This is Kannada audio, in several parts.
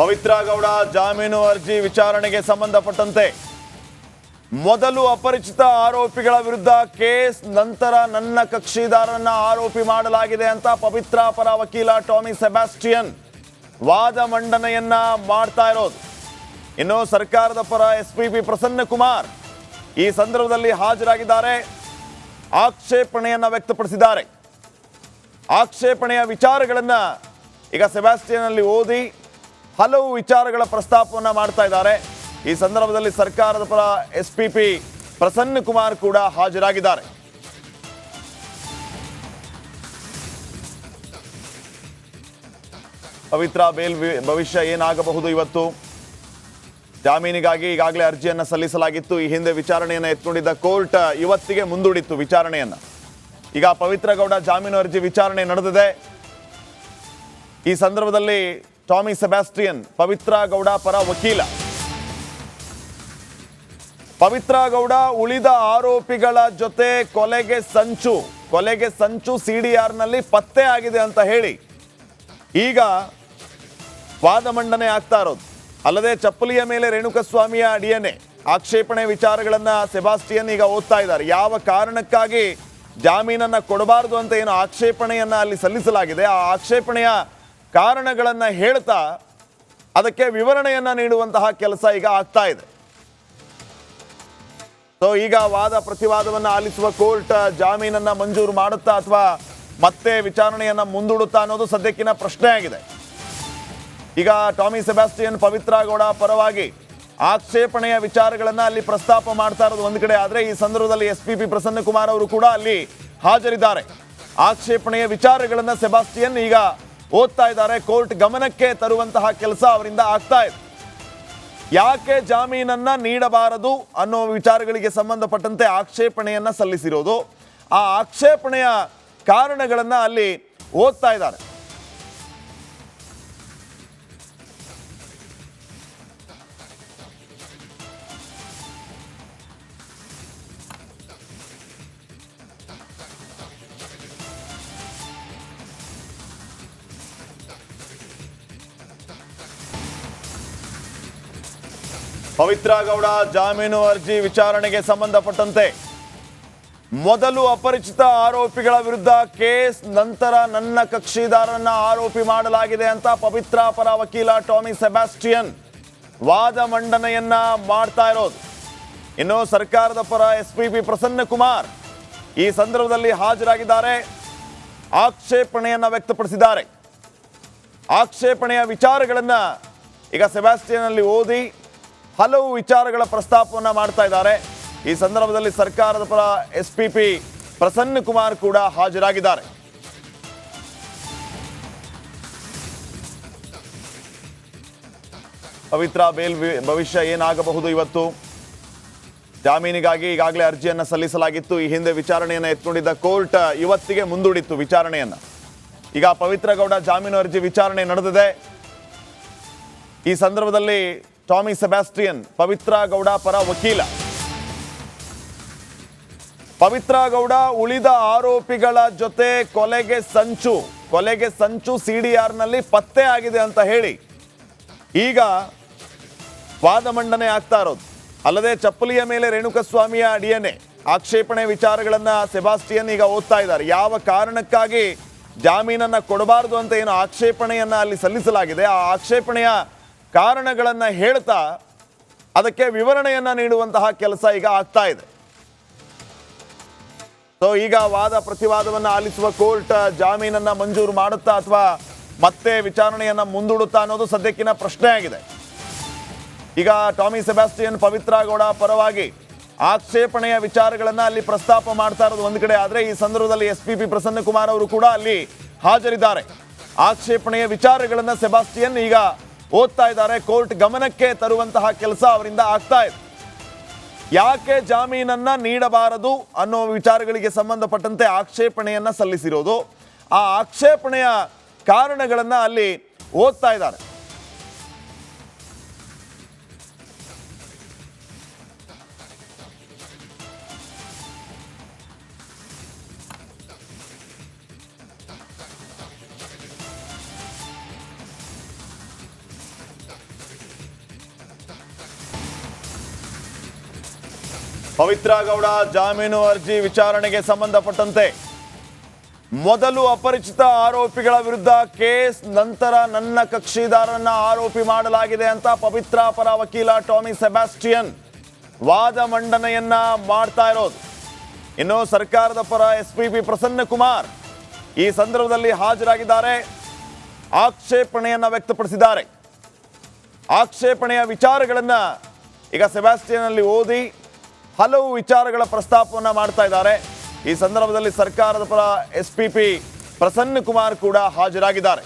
ಪವಿತ್ರ ಗೌಡ ಜಾಮೀನು ಅರ್ಜಿ ವಿಚಾರಣೆಗೆ ಸಂಬಂಧಪಟ್ಟಂತೆ ಮೊದಲು ಅಪರಿಚಿತ ಆರೋಪಿಗಳ ವಿರುದ್ಧ ಕೇಸ್, ನಂತರ ನನ್ನ ಕಕ್ಷಿದಾರರನ್ನ ಆರೋಪಿ ಮಾಡಲಾಗಿದೆ ಅಂತ ಪವಿತ್ರ ಪರ ವಕೀಲ ಟಾಮಿ ಸೆಬಾಸ್ಟಿಯನ್ ವಾದ ಮಂಡನೆಯನ್ನ ಮಾಡ್ತಾ ಇರೋದು. ಇನ್ನು ಸರ್ಕಾರದ ಪರ ಎಸ್ ಪಿ ಪ್ರಸನ್ನ ಕುಮಾರ್ ಈ ಸಂದರ್ಭದಲ್ಲಿ ಹಾಜರಾಗಿದ್ದಾರೆ. ಆಕ್ಷೇಪಣೆಯನ್ನ ವ್ಯಕ್ತಪಡಿಸಿದ್ದಾರೆ. ಆಕ್ಷೇಪಣೆಯ ವಿಚಾರಗಳನ್ನ ಈಗ ಸೆಬಾಸ್ಟಿಯನ್ ಅಲ್ಲಿ ಓದಿ ಹಲವು ವಿಚಾರಗಳ ಪ್ರಸ್ತಾಪವನ್ನು ಮಾಡ್ತಾ ಇದ್ದಾರೆ. ಈ ಸಂದರ್ಭದಲ್ಲಿ ಸರ್ಕಾರದ ಪರ S P P Prasanna Kumar ಕೂಡ ಹಾಜರಾಗಿದ್ದಾರೆ. ಪವಿತ್ರ ಬೇಲ್ ಭವಿಷ್ಯ ಏನಾಗಬಹುದು ಇವತ್ತು? ಜಾಮೀನಿಗಾಗಿ ಈಗಾಗಲೇ ಅರ್ಜಿಯನ್ನು ಸಲ್ಲಿಸಲಾಗಿತ್ತು. ಈ ಹಿಂದೆ ವಿಚಾರಣೆಯನ್ನು ಎತ್ಕೊಂಡಿದ್ದ ಕೋರ್ಟ್ ಇವತ್ತಿಗೆ ಮುಂದೂಡಿತ್ತು ವಿಚಾರಣೆಯನ್ನು. ಈಗ ಪವಿತ್ರ ಗೌಡ ಜಾಮೀನು ಅರ್ಜಿ ವಿಚಾರಣೆ ನಡೆದಿದೆ. ಈ ಸಂದರ್ಭದಲ್ಲಿ ಟಾಮಿ ಸೆಬಾಸ್ಟಿಯನ್, ಪವಿತ್ರ ಗೌಡ ಪರ ವಕೀಲ. ಪವಿತ್ರ ಗೌಡ ಉಳಿದ ಆರೋಪಿಗಳ ಜೊತೆ ಕೊಲೆಗೆ ಸಂಚು. ಕೊಲೆಗೆ ಸಂಚು ಸಿಡಿಆರ್ನಲ್ಲಿ ಪತ್ತೆ ಆಗಿದೆ ಅಂತ ಹೇಳಿ. ಈಗ ವಾದ ಮಂಡನೆ ಆಗ್ತಾ ಇರೋದು. ಅಲ್ಲದೆ ಚಪ್ಪಲಿಯ ಮೇಲೆ ರೇಣುಕಸ್ವಾಮಿಯ ಅಡಿಯನೆ ಆಕ್ಷೇಪಣೆ ವಿಚಾರಗಳನ್ನು ಸೆಬಾಸ್ಟಿಯನ್ ಈಗ ಓದ್ತಾ ಇದ್ದಾರೆ. ಯಾವ ಕಾರಣಕ್ಕಾಗಿ ಜಾಮೀನನ್ನ ಕೊಡಬಾರದು ಅಂತ ಏನು ಆಕ್ಷೇಪಣೆಯನ್ನು ಅಲ್ಲಿ ಸಲ್ಲಿಸಲಾಗಿದೆ? ಆ ಆಕ್ಷೇಪಣೆಯ ಕಾರಣಗಳನ್ನ ಹೇಳ್ತಾ ಅದಕ್ಕೆ ವಿವರಣೆಯನ್ನು ನೀಡುವಂತಹ ಕೆಲಸ ಈಗ ಆಗ್ತಾ ಇದೆ. ಸೊ ಈಗ ವಾದ ಪ್ರತಿವಾದವನ್ನು ಆಲಿಸುವ ಕೋರ್ಟ್ ಜಾಮೀನನ್ನು ಮಂಜೂರು ಮಾಡುತ್ತಾ ಅಥವಾ ಮತ್ತೆ ವಿಚಾರಣೆಯನ್ನು ಮುಂದೂಡುತ್ತಾ ಅನ್ನೋದು ಸದ್ಯಕ್ಕಿನ ಪ್ರಶ್ನೆ ಆಗಿದೆ. ಈಗ ಟಾಮಿ ಸೆಬಾಸ್ಟಿಯನ್ ಪವಿತ್ರ ಗೌಡ ಪರವಾಗಿ ಆಕ್ಷೇಪಣೆಯ ವಿಚಾರಗಳನ್ನು ಅಲ್ಲಿ ಪ್ರಸ್ತಾಪ ಮಾಡ್ತಾ ಇರೋದು ಒಂದು ಕಡೆ ಆದರೆ ಈ ಸಂದರ್ಭದಲ್ಲಿ ಎಸ್ ಪಿ ಪಿ ಪ್ರಸನ್ನಕುಮಾರ್ ಅವರು ಕೂಡ ಅಲ್ಲಿ ಹಾಜರಿದ್ದಾರೆ. ಆಕ್ಷೇಪಣೆಯ ವಿಚಾರಗಳನ್ನು ಸೆಬಾಸ್ಟಿಯನ್ ಈಗ ಓದ್ತಾ ಇದ್ದಾರೆ, ಕೋರ್ಟ್ ಗಮನಕ್ಕೆ ತರುವಂತಹ ಕೆಲಸ ಅವರಿಂದ ಆಗ್ತಾ ಇದೆ. ಯಾಕೆ ಜಾಮೀನನ್ನ ನೀಡಬಾರದು ಅನ್ನೋ ವಿಚಾರಗಳಿಗೆ ಸಂಬಂಧಪಟ್ಟಂತೆ ಆಕ್ಷೇಪಣೆಯನ್ನ ಸಲ್ಲಿಸಿರೋದು? ಆ ಆಕ್ಷೇಪಣೆಯ ಕಾರಣಗಳನ್ನ ಅಲ್ಲಿ ಓದ್ತಾ ಇದ್ದಾರೆ. ಪವಿತ್ರ ಗೌಡ ಜಾಮೀನು ಅರ್ಜಿ ವಿಚಾರಣೆಗೆ ಸಂಬಂಧಪಟ್ಟಂತೆ ಮೊದಲು ಅಪರಿಚಿತ ಆರೋಪಿಗಳ ವಿರುದ್ಧ ಕೇಸ್, ನಂತರ ನನ್ನ ಕಕ್ಷಿದಾರರನ್ನ ಆರೋಪಿ ಮಾಡಲಾಗಿದೆ ಅಂತ ಪವಿತ್ರ ಪರ ವಕೀಲ ಟಾಮಿ ಸೆಬಾಸ್ಟಿಯನ್ ವಾದ ಮಂಡನೆಯನ್ನ ಮಾಡ್ತಾ ಇರೋದು. ಇನ್ನು ಸರ್ಕಾರದ ಪರ ಎಸ್ ಪಿ ಪ್ರಸನ್ನ ಕುಮಾರ್ ಈ ಸಂದರ್ಭದಲ್ಲಿ ಹಾಜರಾಗಿದ್ದಾರೆ. ಆಕ್ಷೇಪಣೆಯನ್ನ ವ್ಯಕ್ತಪಡಿಸಿದ್ದಾರೆ. ಆಕ್ಷೇಪಣೆಯ ವಿಚಾರಗಳನ್ನ ಈಗ ಸೆಬಾಸ್ಟಿಯನ್ ಅಲ್ಲಿ ಓದಿ ಹಲವು ವಿಚಾರಗಳ ಪ್ರಸ್ತಾಪವನ್ನು ಮಾಡ್ತಾ ಇದ್ದಾರೆ. ಈ ಸಂದರ್ಭದಲ್ಲಿ ಸರ್ಕಾರದ ಪರ S P P Prasanna Kumar ಕೂಡ ಹಾಜರಾಗಿದ್ದಾರೆ. ಪವಿತ್ರ ಬೇಲ್ ಭವಿಷ್ಯ ಏನಾಗಬಹುದು ಇವತ್ತು? ಜಾಮೀನಿಗಾಗಿ ಈಗಾಗಲೇ ಅರ್ಜಿಯನ್ನು ಸಲ್ಲಿಸಲಾಗಿತ್ತು. ಈ ಹಿಂದೆ ವಿಚಾರಣೆಯನ್ನು ಎತ್ಕೊಂಡಿದ್ದ ಕೋರ್ಟ್ ಇವತ್ತಿಗೆ ಮುಂದೂಡಿತ್ತು ವಿಚಾರಣೆಯನ್ನ. ಈಗ ಪವಿತ್ರ ಗೌಡ ಜಾಮೀನು ಅರ್ಜಿ ವಿಚಾರಣೆ ನಡೆದಿದೆ. ಈ ಸಂದರ್ಭದಲ್ಲಿ ಟಾಮಿ ಸೆಬಾಸ್ಟಿಯನ್, ಪವಿತ್ರ ಗೌಡ ಪರ ವಕೀಲ. ಪವಿತ್ರ ಗೌಡ ಉಳಿದ ಆರೋಪಿಗಳ ಜೊತೆ ಕೊಲೆಗೆ ಸಂಚು. ಕೊಲೆಗೆ ಸಂಚು ಸಿಡಿಆರ್ನಲ್ಲಿ ಪತ್ತೆ ಆಗಿದೆ ಅಂತ ಹೇಳಿ. ಈಗ ವಾದ ಮಂಡನೆ ಆಗ್ತಾ ಇರೋದು. ಅಲ್ಲದೆ ಚಪ್ಪಲಿಯ ಮೇಲೆ ರೇಣುಕಸ್ವಾಮಿಯ ಅಡಿಯನೆ ಆಕ್ಷೇಪಣೆ ವಿಚಾರಗಳನ್ನು ಸೆಬಾಸ್ಟಿಯನ್ ಈಗ ಓದ್ತಾ ಇದ್ದಾರೆ. ಯಾವ ಕಾರಣಕ್ಕಾಗಿ ಜಾಮೀನನ್ನ ಕೊಡಬಾರದು ಅಂತ ಏನು ಆಕ್ಷೇಪಣೆಯನ್ನು ಅಲ್ಲಿ ಸಲ್ಲಿಸಲಾಗಿದೆ? ಆ ಆಕ್ಷೇಪಣೆಯ ಕಾರಣಗಳನ್ನ ಹೇಳ್ತಾ ಅದಕ್ಕೆ ವಿವರಣೆಯನ್ನು ನೀಡುವಂತಹ ಕೆಲಸ ಈಗ ಆಗ್ತಾ ಇದೆ. ಸೊ ಈಗ ವಾದ ಪ್ರತಿವಾದವನ್ನು ಆಲಿಸುವ ಕೋರ್ಟ್ ಜಾಮೀನನ್ನು ಮಂಜೂರು ಮಾಡುತ್ತಾ ಅಥವಾ ಮತ್ತೆ ವಿಚಾರಣೆಯನ್ನು ಮುಂದೂಡುತ್ತಾ ಅನ್ನೋದು ಸದ್ಯಕ್ಕಿನ ಪ್ರಶ್ನೆ ಆಗಿದೆ. ಈಗ ಟಾಮಿ ಸೆಬಾಸ್ಟಿಯನ್ ಪವಿತ್ರ ಗೌಡ ಪರವಾಗಿ ಆಕ್ಷೇಪಣೆಯ ವಿಚಾರಗಳನ್ನು ಅಲ್ಲಿ ಪ್ರಸ್ತಾಪ ಮಾಡ್ತಾ ಇರೋದು ಒಂದು ಕಡೆ ಆದರೆ ಈ ಸಂದರ್ಭದಲ್ಲಿ ಎಸ್ ಪಿ ಪಿ ಪ್ರಸನ್ನಕುಮಾರ್ ಅವರು ಕೂಡ ಅಲ್ಲಿ ಹಾಜರಿದ್ದಾರೆ. ಆಕ್ಷೇಪಣೆಯ ವಿಚಾರಗಳನ್ನು ಸೆಬಾಸ್ಟಿಯನ್ ಈಗ ಓದ್ತಾ ಇದ್ದಾರೆ, ಕೋರ್ಟ್ ಗಮನಕ್ಕೆ ತರುವಂತಹ ಕೆಲಸ ಅವರಿಂದ ಆಗ್ತಾ ಇದೆ. ಯಾಕೆ ಜಾಮೀನನ್ನ ನೀಡಬಾರದು ಅನ್ನೋ ವಿಚಾರಗಳಿಗೆ ಸಂಬಂಧಪಟ್ಟಂತೆ ಆಕ್ಷೇಪಣೆಯನ್ನ ಸಲ್ಲಿಸಿರೋದು? ಆ ಆಕ್ಷೇಪಣೆಯ ಕಾರಣಗಳನ್ನ ಅಲ್ಲಿ ಓದ್ತಾ ಇದ್ದಾರೆ. ಪವಿತ್ರ ಗೌಡ ಜಾಮೀನು ಅರ್ಜಿ ವಿಚಾರಣೆಗೆ ಸಂಬಂಧಪಟ್ಟಂತೆ ಮೊದಲು ಅಪರಿಚಿತ ಆರೋಪಿಗಳ ವಿರುದ್ಧ ಕೇಸ್, ನಂತರ ನನ್ನ ಕಕ್ಷಿದಾರರನ್ನ ಆರೋಪಿ ಮಾಡಲಾಗಿದೆ ಅಂತ ಪವಿತ್ರ ಪರ ವಕೀಲ ಟಾಮಿ ಸೆಬಾಸ್ಟಿಯನ್ ವಾದ ಮಂಡನೆಯನ್ನ ಮಾಡ್ತಾ ಇರೋದು. ಇನ್ನು ಸರ್ಕಾರದ ಪರ S P P Prasanna Kumar ಈ ಸಂದರ್ಭದಲ್ಲಿ ಹಾಜರಾಗಿದ್ದಾರೆ. ಆಕ್ಷೇಪಣೆಯನ್ನ ವ್ಯಕ್ತಪಡಿಸಿದ್ದಾರೆ. ಆಕ್ಷೇಪಣೆಯ ವಿಚಾರಗಳನ್ನ ಈಗ ಸೆಬಾಸ್ಟಿಯನ್ ಅಲ್ಲಿ ಓದಿ ಹಲವು ವಿಚಾರಗಳ ಪ್ರಸ್ತಾಪವನ್ನು ಮಾಡ್ತಾ ಇದ್ದಾರೆ. ಈ ಸಂದರ್ಭದಲ್ಲಿ ಸರ್ಕಾರದ ಪರ S P P Prasanna Kumar ಕೂಡ ಹಾಜರಾಗಿದ್ದಾರೆ.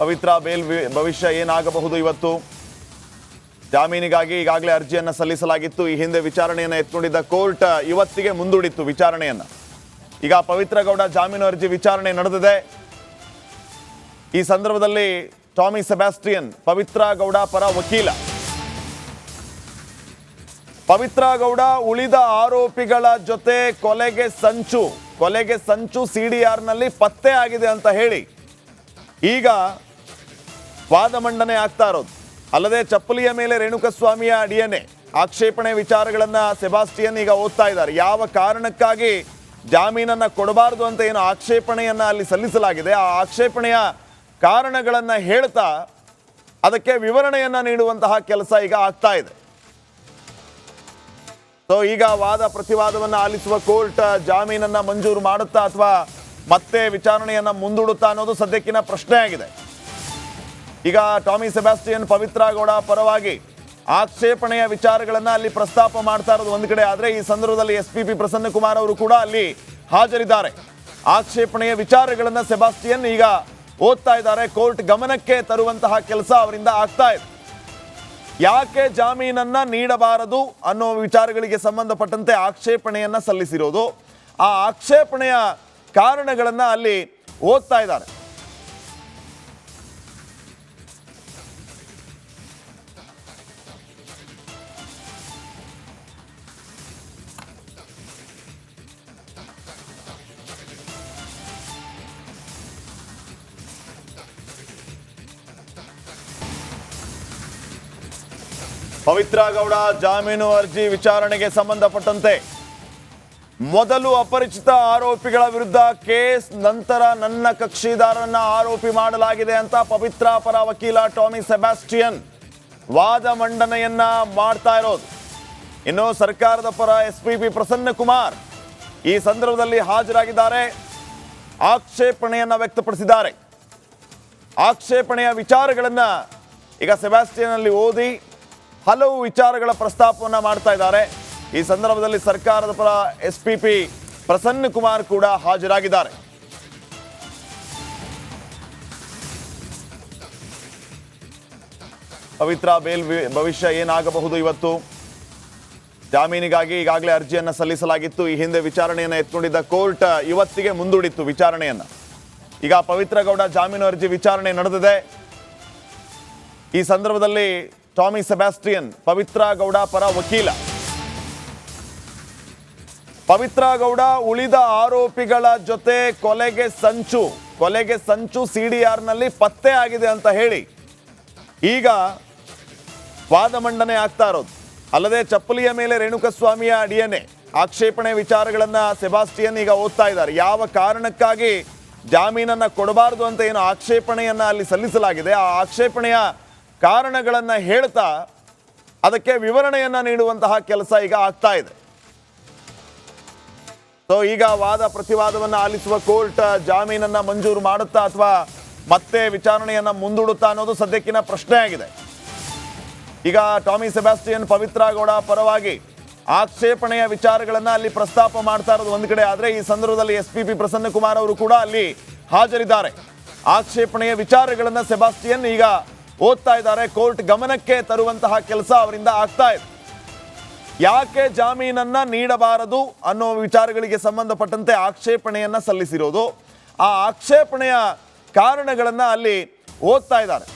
ಪವಿತ್ರ ಬೇಲ್ ಭವಿಷ್ಯ ಏನಾಗಬಹುದು ಇವತ್ತು? ಜಾಮೀನಿಗಾಗಿ ಈಗಾಗಲೇ ಅರ್ಜಿಯನ್ನು ಸಲ್ಲಿಸಲಾಗಿತ್ತು. ಈ ಹಿಂದೆ ವಿಚಾರಣೆಯನ್ನು ಎತ್ಕೊಂಡಿದ್ದ ಕೋರ್ಟ್ ಇವತ್ತಿಗೆ ಮುಂದೂಡಿತ್ತು ವಿಚಾರಣೆಯನ್ನು. ಈಗ ಪವಿತ್ರ ಗೌಡ ಜಾಮೀನು ಅರ್ಜಿ ವಿಚಾರಣೆ ನಡೆದಿದೆ. ಈ ಸಂದರ್ಭದಲ್ಲಿ ಟಾಮಿ ಸೆಬಾಸ್ಟಿಯನ್, ಪವಿತ್ರ ಗೌಡ ಪರ ವಕೀಲ. ಪವಿತ್ರ ಗೌಡ ಉಳಿದ ಆರೋಪಿಗಳ ಜೊತೆ ಕೊಲೆಗೆ ಸಂಚು. ಕೊಲೆಗೆ ಸಂಚು ಸಿಡಿಆರ್ನಲ್ಲಿ ಪತ್ತೆ ಆಗಿದೆ ಅಂತ ಹೇಳಿ. ಈಗ ವಾದ ಮಂಡನೆ ಆಗ್ತಾ ಇರೋದು. ಅಲ್ಲದೆ ಚಪ್ಪಲಿಯ ಮೇಲೆ ರೇಣುಕಸ್ವಾಮಿಯ ಅಡಿಯನೆ ಆಕ್ಷೇಪಣೆ ವಿಚಾರಗಳನ್ನು ಸೆಬಾಸ್ಟಿಯನ್ ಈಗ ಓದ್ತಾ ಇದ್ದಾರೆ. ಯಾವ ಕಾರಣಕ್ಕಾಗಿ ಜಾಮೀನನ್ನ ಕೊಡಬಾರದು ಅಂತ ಏನು ಆಕ್ಷೇಪಣೆಯನ್ನ ಅಲ್ಲಿ ಸಲ್ಲಿಸಲಾಗಿದೆ? ಆ ಆಕ್ಷೇಪಣೆಯ ಕಾರಣಗಳನ್ನ ಹೇಳ್ತಾ ಅದಕ್ಕೆ ವಿವರಣೆಯನ್ನು ನೀಡುವಂತಹ ಕೆಲಸ ಈಗ ಆಗ್ತಾ ಇದೆ. ಸೊ ಈಗ ವಾದ ಪ್ರತಿವಾದವನ್ನು ಆಲಿಸುವ ಕೋರ್ಟ್ ಜಾಮೀನನ್ನು ಮಂಜೂರು ಮಾಡುತ್ತಾ ಅಥವಾ ಮತ್ತೆ ವಿಚಾರಣೆಯನ್ನು ಮುಂದೂಡುತ್ತಾ ಅನ್ನೋದು ಸದ್ಯಕ್ಕಿನ ಪ್ರಶ್ನೆ ಆಗಿದೆ. ಈಗ ಟಾಮಿ ಸೆಬಾಸ್ಟಿಯನ್ ಪವಿತ್ರ ಗೌಡ ಪರವಾಗಿ ಆಕ್ಷೇಪಣೆಯ ವಿಚಾರಗಳನ್ನು ಅಲ್ಲಿ ಪ್ರಸ್ತಾಪ ಮಾಡ್ತಾ ಇರೋದು ಒಂದು ಕಡೆ ಆದರೆ ಈ ಸಂದರ್ಭದಲ್ಲಿ ಎಸ್ ಪಿ ಪಿ ಪ್ರಸನ್ನಕುಮಾರ್ ಅವರು ಕೂಡ ಅಲ್ಲಿ ಹಾಜರಿದ್ದಾರೆ. ಆಕ್ಷೇಪಣೆಯ ವಿಚಾರಗಳನ್ನು ಸೆಬಾಸ್ಟಿಯನ್ ಈಗ ಓದ್ತಾ ಇದ್ದಾರೆ, ಕೋರ್ಟ್ ಗಮನಕ್ಕೆ ತರುವಂತಹ ಕೆಲಸ ಅವರಿಂದ ಆಗ್ತಾ ಇದೆ. ಯಾಕೆ ಜಾಮೀನನ್ನ ನೀಡಬಾರದು ಅನ್ನೋ ವಿಚಾರಗಳಿಗೆ ಸಂಬಂಧಪಟ್ಟಂತೆ ಆಕ್ಷೇಪಣೆಯನ್ನ ಸಲ್ಲಿಸಿರೋದು? ಆ ಆಕ್ಷೇಪಣೆಯ ಕಾರಣಗಳನ್ನ ಅಲ್ಲಿ ಓದ್ತಾ ಇದ್ದಾರೆ. ಪವಿತ್ರ ಗೌಡ ಜಾಮೀನು ಅರ್ಜಿ ವಿಚಾರಣೆಗೆ ಸಂಬಂಧಪಟ್ಟಂತೆ ಮೊದಲು ಅಪರಿಚಿತ ಆರೋಪಿಗಳ ವಿರುದ್ಧ ಕೇಸ್, ನಂತರ ನನ್ನ ಕಕ್ಷಿದಾರರನ್ನ ಆರೋಪಿ ಮಾಡಲಾಗಿದೆ ಅಂತ ಪವಿತ್ರ ಪರ ವಕೀಲ ಟಾಮಿ ಸೆಬಾಸ್ಟಿಯನ್ ವಾದ ಮಂಡನೆಯನ್ನ ಮಾಡ್ತಾ ಇರೋದು. ಇನ್ನು ಸರ್ಕಾರದ ಪರ ಎಸ್ ಪಿ ಪ್ರಸನ್ನ ಕುಮಾರ್ ಈ ಸಂದರ್ಭದಲ್ಲಿ ಹಾಜರಾಗಿದ್ದಾರೆ. ಆಕ್ಷೇಪಣೆಯನ್ನ ವ್ಯಕ್ತಪಡಿಸಿದ್ದಾರೆ. ಆಕ್ಷೇಪಣೆಯ ವಿಚಾರಗಳನ್ನ ಈಗ ಸೆಬಾಸ್ಟಿಯನ್ ಅಲ್ಲಿ ಓದಿ ಹಲವು ವಿಚಾರಗಳ ಪ್ರಸ್ತಾಪವನ್ನು ಮಾಡ್ತಾ ಇದ್ದಾರೆ. ಈ ಸಂದರ್ಭದಲ್ಲಿ ಸರ್ಕಾರದ ಪರ S P P Prasanna Kumar ಕೂಡ ಹಾಜರಾಗಿದ್ದಾರೆ. ಪವಿತ್ರ ಬೇಲ್ ಭವಿಷ್ಯ ಏನಾಗಬಹುದು ಇವತ್ತು? ಜಾಮೀನಿಗಾಗಿ ಈಗಾಗಲೇ ಅರ್ಜಿಯನ್ನು ಸಲ್ಲಿಸಲಾಗಿತ್ತು. ಈ ಹಿಂದೆ ವಿಚಾರಣೆಯನ್ನು ಎತ್ಕೊಂಡಿದ್ದ ಕೋರ್ಟ್ ಇವತ್ತಿಗೆ ಮುಂದೂಡಿತ್ತು ವಿಚಾರಣೆಯನ್ನ. ಈಗ ಪವಿತ್ರ ಗೌಡ ಜಾಮೀನು ಅರ್ಜಿ ವಿಚಾರಣೆ ನಡೆದಿದೆ. ಈ ಸಂದರ್ಭದಲ್ಲಿ ಟಾಮಿ ಸೆಬಾಸ್ಟಿಯನ್, ಪವಿತ್ರ ಗೌಡ ಪರ ವಕೀಲ. ಪವಿತ್ರ ಗೌಡ ಉಳಿದ ಆರೋಪಿಗಳ ಜೊತೆ ಕೊಲೆಗೆ ಸಂಚು ಕೊಲೆಗೆ ಸಂಚು ಸಿಡಿಆರ್ನಲ್ಲಿ ಪತ್ತೆ ಆಗಿದೆ ಅಂತ ಹೇಳಿ. ಈಗ ವಾದ ಮಂಡನೆ ಆಗ್ತಾ ಇರೋದು. ಅಲ್ಲದೆ ಚಪ್ಪಲಿಯ ಮೇಲೆ ರೇಣುಕಸ್ವಾಮಿಯ ಅಡಿಯನೆ ಆಕ್ಷೇಪಣೆ ವಿಚಾರಗಳನ್ನು ಸೆಬಾಸ್ಟಿಯನ್ ಈಗ ಓದ್ತಾ ಇದ್ದಾರೆ. ಯಾವ ಕಾರಣಕ್ಕಾಗಿ ಜಾಮೀನನ್ನ ಕೊಡಬಾರದು ಅಂತ ಏನು ಆಕ್ಷೇಪಣೆಯನ್ನು ಅಲ್ಲಿ ಸಲ್ಲಿಸಲಾಗಿದೆ? ಆ ಆಕ್ಷೇಪಣೆಯ ಕಾರಣಗಳನ್ನ ಹೇಳ್ತಾ ಅದಕ್ಕೆ ವಿವರಣೆಯನ್ನು ನೀಡುವಂತಹ ಕೆಲಸ ಈಗ ಆಗ್ತಾ ಇದೆ. ಸೊ ಈಗ ವಾದ ಪ್ರತಿವಾದವನ್ನು ಆಲಿಸುವ ಕೋರ್ಟ್ ಜಾಮೀನನ್ನು ಮಂಜೂರು ಮಾಡುತ್ತಾ ಅಥವಾ ಮತ್ತೆ ವಿಚಾರಣೆಯನ್ನು ಮುಂದೂಡುತ್ತಾ ಅನ್ನೋದು ಸದ್ಯಕ್ಕಿನ ಪ್ರಶ್ನೆ ಆಗಿದೆ. ಈಗ ಟಾಮಿ ಸೆಬಾಸ್ಟಿಯನ್ ಪವಿತ್ರ ಗೌಡ ಪರವಾಗಿ ಆಕ್ಷೇಪಣೆಯ ವಿಚಾರಗಳನ್ನು ಅಲ್ಲಿ ಪ್ರಸ್ತಾಪ ಮಾಡ್ತಾ ಇರೋದು ಒಂದು ಕಡೆ ಆದರೆ ಈ ಸಂದರ್ಭದಲ್ಲಿ ಎಸ್ ಪಿ ಪಿ ಪ್ರಸನ್ನಕುಮಾರ್ ಅವರು ಕೂಡ ಅಲ್ಲಿ ಹಾಜರಿದ್ದಾರೆ. ಆಕ್ಷೇಪಣೆಯ ವಿಚಾರಗಳನ್ನು ಸೆಬಾಸ್ಟಿಯನ್ ಈಗ ಓದ್ತಾ ಇದ್ದಾರೆ, ಕೋರ್ಟ್ ಗಮನಕ್ಕೆ ತರುವಂತಹ ಕೆಲಸ ಅವರಿಂದ ಆಗ್ತಾ ಇದೆ. ಯಾಕೆ ಜಾಮೀನನ್ನ ನೀಡಬಾರದು ಅನ್ನೋ ವಿಚಾರಗಳಿಗೆ ಸಂಬಂಧಪಟ್ಟಂತೆ ಆಕ್ಷೇಪಣೆಯನ್ನ ಸಲ್ಲಿಸಿರೋದು? ಆ ಆಕ್ಷೇಪಣೆಯ ಕಾರಣಗಳನ್ನ ಅಲ್ಲಿ ಓದ್ತಾ ಇದ್ದಾರೆ.